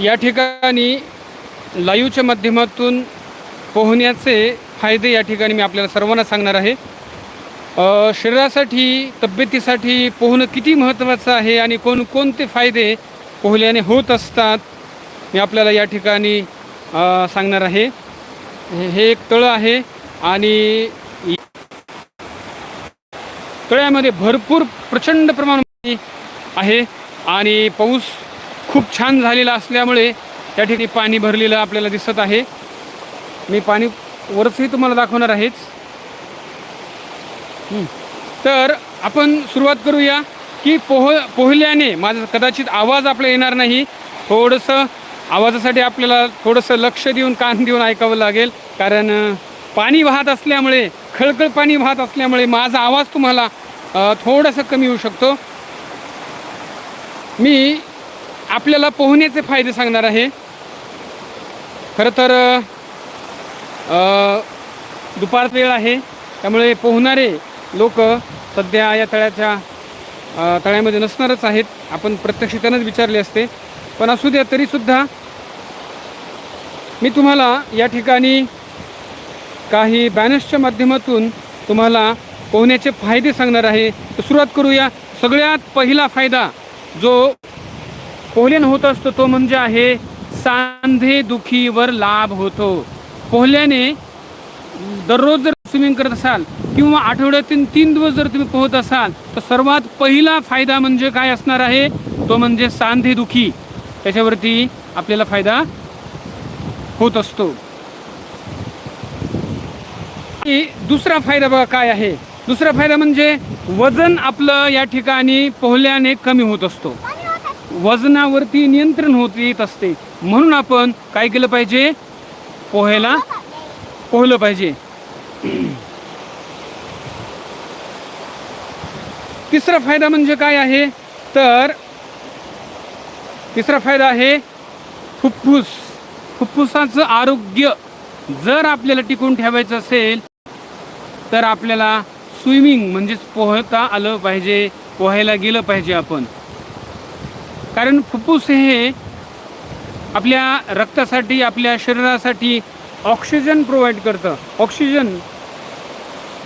या ठिकाणी लाईव्हच्या माध्यमातून पोहण्याचे फायदे या ठिकाणी मी आपल्याला सर्वांना सांगणार आहे. शरीरासाठी तब्येतीसाठी पोहणं किती महत्त्वाचं आहे आणि कोणकोणते फायदे पोहल्याने होत असतात मी आपल्याला या ठिकाणी सांगणार आहे. हे एक तळं आहे आणि तळ्यामध्ये भरपूर प्रचंड प्रमाणामध्ये आहे आणि पाऊस खूप छान झालेला असल्यामुळे त्या ठिकाणी पाणी भरलेलं आपल्याला दिसत आहे. मी पाणी वरचही तुम्हाला दाखवणार आहेच. तर आपण सुरुवात करूया की पोह पोहल्याने माझा कदाचित आवाज आपला येणार नाही. थोडंसं आवाजासाठी आपल्याला थोडंसं लक्ष देऊन कान देऊन ऐकावं लागेल. कारण पाणी वाहत असल्यामुळे खळखळ पाणी वाहत असल्यामुळे माझा आवाज तुम्हाला थोडासा कमी होऊ शकतो. मी आपल्याला पोहण्याचे फायदे सांगणार आहे. खरं तर अं, दुपार वेळ आहे. त्यामुळे पोहणारे लोक सध्या या तळ्याच्या तळ्यामध्ये नसणारच आहेत. आपण प्रत्यक्ष त्यांनाच विचारले असते. पण असू द्या तरीसुद्धा मी तुम्हाला या ठिकाणी काही बॅनर्सच्या माध्यमातून तुम्हाला पोहण्याचे फायदे सांगणार आहे. तर सुरुवात करूया. सगळ्यात पहिला फायदा जो पोहल्यानं होत असतो तो म्हणजे आहे सांधे दुखीवर लाभ होतो. पोहल्याने दररोज जर स्विमिंग करत असाल किंवा आठवड्यातून तीन दिवस जर तुम्ही पोहत असाल तर सर्वात पहिला फायदा म्हणजे काय असणार आहे? तो म्हणजे सांधे दुखी. त्याच्यावरती आपल्याला फायदा होत असतो. दुसरा फायदा बघा काय आहे? दुसरा फायदा म्हणजे वजन आपलं या ठिकाणी पोहल्याने कमी होत असतो. वजनावरती नियंत्रण होत येत असते. म्हणून आपण काय केलं पाहिजे? पोहायला पोहलं पाहिजे. तिसरा फायदा म्हणजे काय आहे? तर तिसरा फायदा आहे फुफ्फुस. फुफ्फुसाचं आरोग्य जर आपल्याला टिकून ठेवायचं असेल तर आपल्याला स्विमिंग म्हणजेच पोहता आलं पाहिजे पोहायला गेलं पाहिजे आपण. कारण फुफ्फुस हे आपल्या रक्तासाठी आपल्या शरीरासाठी ऑक्सिजन प्रोव्हाइड करतं. ऑक्सिजन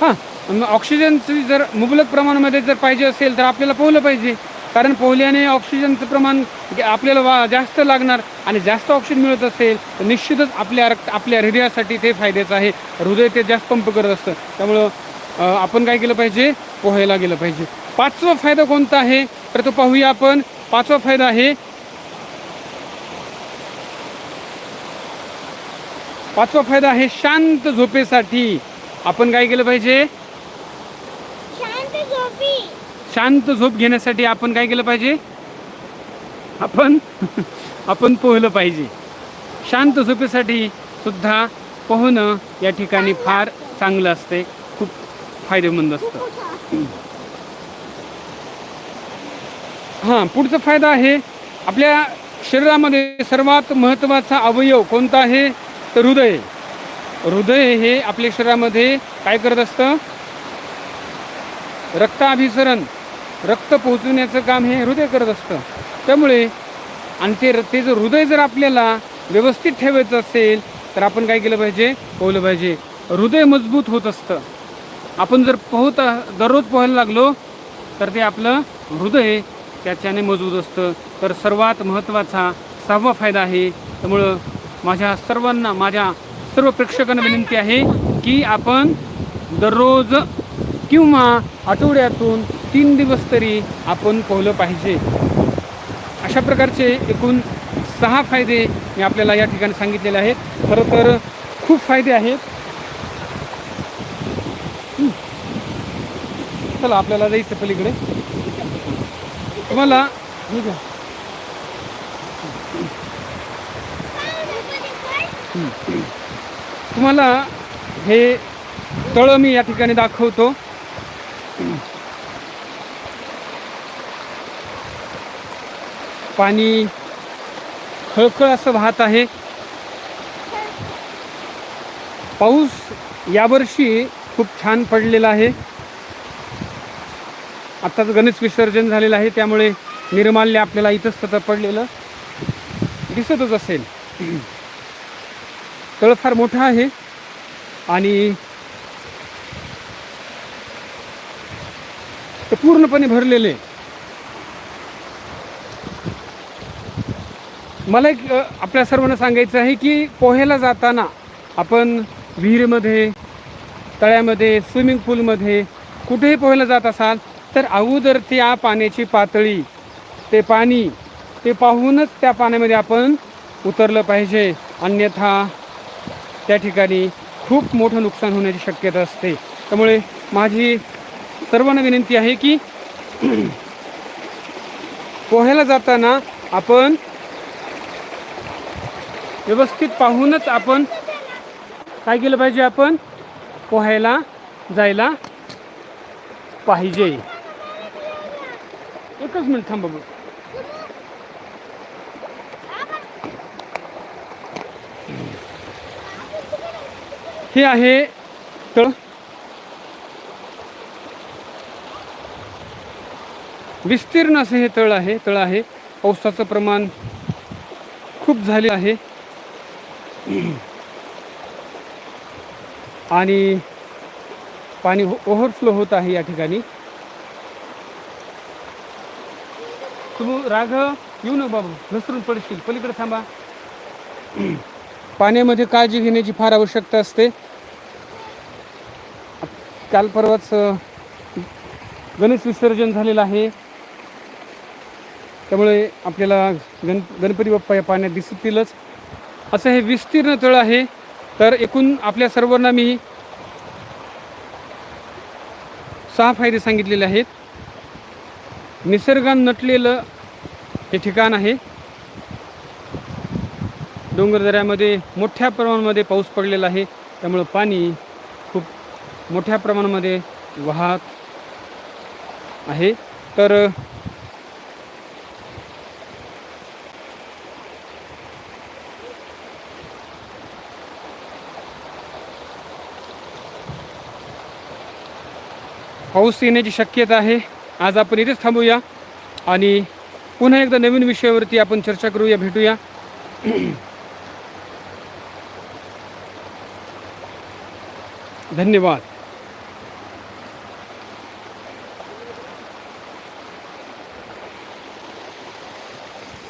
हां ऑक्सिजनची जर मुबलक प्रमाणामध्ये जर पाहिजे असेल तर आपल्याला पोहलं पाहिजे. कारण पोहल्याने ऑक्सिजनचं प्रमाण आपल्याला वा जास्त लागणार आणि जास्त ऑक्सिजन मिळत असेल तर निश्चितच आपल्या रक्त आपल्या हृदयासाठी ते फायद्याचं आहे. हृदय ते जास्त पंप करत असतं. त्यामुळं आपण काय केलं पाहिजे? पोहायला गेलं पाहिजे. पाचवा फायदा कोणता आहे? तर तो पाहूया आपण. पाचवा फायदा आहे. पाचवा फायदा आहे शांत झोपेसाठी. आपण काय केलं पाहिजे? शांत झोपी. शांत झोप घेण्यासाठी आपण काय केलं पाहिजे? आपण आपण पोहलं पाहिजे. शांत झोपेसाठी सुद्धा पोहणं या ठिकाणी फार चांगलं असते. खूप फायदेमंद असतं. हां पुढचा फायदा आहे आपल्या शरीरामध्ये सर्वात महत्त्वाचा अवयव कोणता आहे? तर हृदय. हृदय हे आपल्या शरीरामध्ये काय करत असतं? रक्ताभिसरण रक्त पोहोचवण्याचं काम हे हृदय करत असतं. त्यामुळे आणि ते ते जर हृदय जर आपल्याला व्यवस्थित ठेवायचं असेल तर आपण काय केलं पाहिजे? पोहलं पाहिजे. हृदय मजबूत होत असतं. आपण जर पोहता दररोज पोहायला लागलो तर ते आपलं हृदय त्याच्याने मजबूत असतं. तर सर्वात महत्त्वाचा सहावा फायदा आहे. त्यामुळं माझ्या सर्वांना माझ्या सर्व प्रेक्षकांना विनंती आहे की आपण दररोज किंवा आठवड्यातून तीन दिवस तरी आपण पोहलं पाहिजे. अशा प्रकारचे एकूण सहा फायदे मी आपल्याला या ठिकाणी सांगितलेले आहेत. खरं तर खूप फायदे आहेत. चला आपल्याला जायचं पलीकडे. तुम्हाला तुम्हाला हे तळं मी या ठिकाणी दाखवतो. पाणी खळखळ असं वाहत आहे. पाऊस यावर्षी खूप छान पडलेला आहे. आत्ताच गणेश विसर्जन झालेलं आहे त्यामुळे निर्माल्य आपल्याला इथंच तथं पडलेलं दिसतच असेल. तळ फार मोठा आहे आणि ते पूर्णपणे भरलेले मला एक आपल्या सर्वांना सांगायचं आहे की पोह्याला जाताना आपण विहिरीमध्ये तळ्यामध्ये स्विमिंग पूलमध्ये कुठेही पोहायला जात असाल तर अगोदर त्या पाण्याची पातळी ते पाणी ते पाहूनच त्या पाण्यामध्ये आपण उतरलं पाहिजे. अन्यथा त्या ठिकाणी खूप मोठं नुकसान होण्याची शक्यता असते. त्यामुळे माझी सर्वांना विनंती आहे की पोहायला जाताना आपण व्यवस्थित पाहूनच आपण काय केलं पाहिजे आपण? पोहायला जायला पाहिजे. एकच मिनिट थांबा बघ हे आहे तळ. विस्तीर्ण असं हे तळ आहे. तळ आहे. पावसाचं प्रमाण खूप झाले आहे. आणि पाणी ओव्हरफ्लो होत आहे या ठिकाणी. तू राघव येऊ न बाबू घसरून पडशील पलीकडे थांबा. पाण्यामध्ये काळजी घेण्याची फार आवश्यकता असते. काल परवाच गणेश विसर्जन झालेलं आहे. त्यामुळे आपल्याला गण गणपती बाप्पा या पाण्यात दिसतीलच. असं हे विस्तीर्ण तळ आहे तर एकूण आपल्या सर्वांना मी सहा फायदे सांगितलेले आहेत. निसर्गानं नटलेलं हे ठिकाण आहे. डोंगरदऱ्यामध्ये मोठ्या प्रमाणामध्ये पाऊस पडलेला आहे. त्यामुळं पाणी खूप मोठ्या प्रमाणामध्ये वाहत आहे. तर पाऊस येण्याची शक्यता आहे. आज आपण इथेच थांबूया आणि पुन्हा एकदा नवीन विषयावरती आपण चर्चा करूया भेटूया. धन्यवाद.